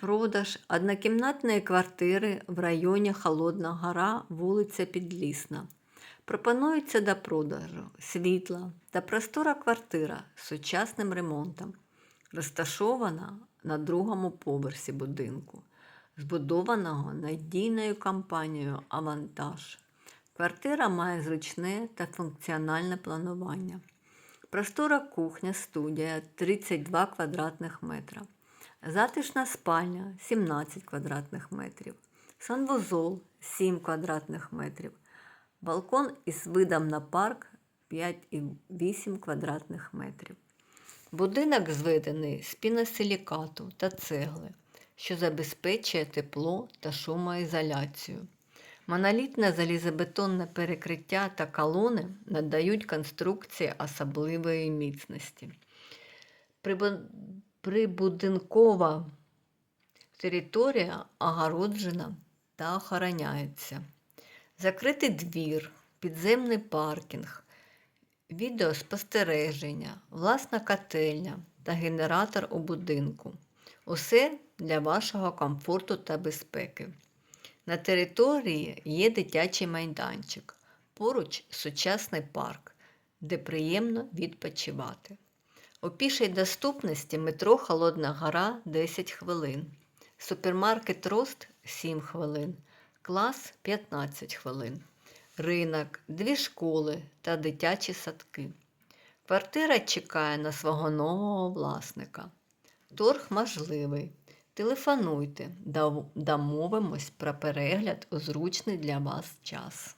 Продаж однокімнатної квартири в районі Холодна Гора, вулиця Підлісна. Пропонується до продажу світла та простора квартира з сучасним ремонтом, розташована на другому поверсі будинку, збудованого надійною компанією Авантаж. Квартира має зручне та функціональне планування. Простора кухня, студія 32 квадратних метра. Затишна спальня 17 квадратних метрів. Санвузол 7 квадратних метрів. Балкон із видом на парк 5,8 квадратних метрів. Будинок зведений з піносилікату та цегли, що забезпечує тепло та шумоізоляцію. Монолітне залізобетонне перекриття та колони надають конструкції особливої міцності. Прибу- Прибудинкова територія огороджена та охороняється. Закритий двір, підземний паркінг, відеоспостереження, власна котельня та генератор у будинку. Усе для вашого комфорту та безпеки. На території є дитячий майданчик, поруч сучасний парк, де приємно відпочивати. У пішій доступності метро Холодна Гора 10 хвилин, супермаркет Рост 7 хвилин, клас 15 хвилин, ринок, дві школи та дитячі садки. Квартира чекає на свого нового власника. Торг можливий. Телефонуйте, домовимось про перегляд у зручний для вас час.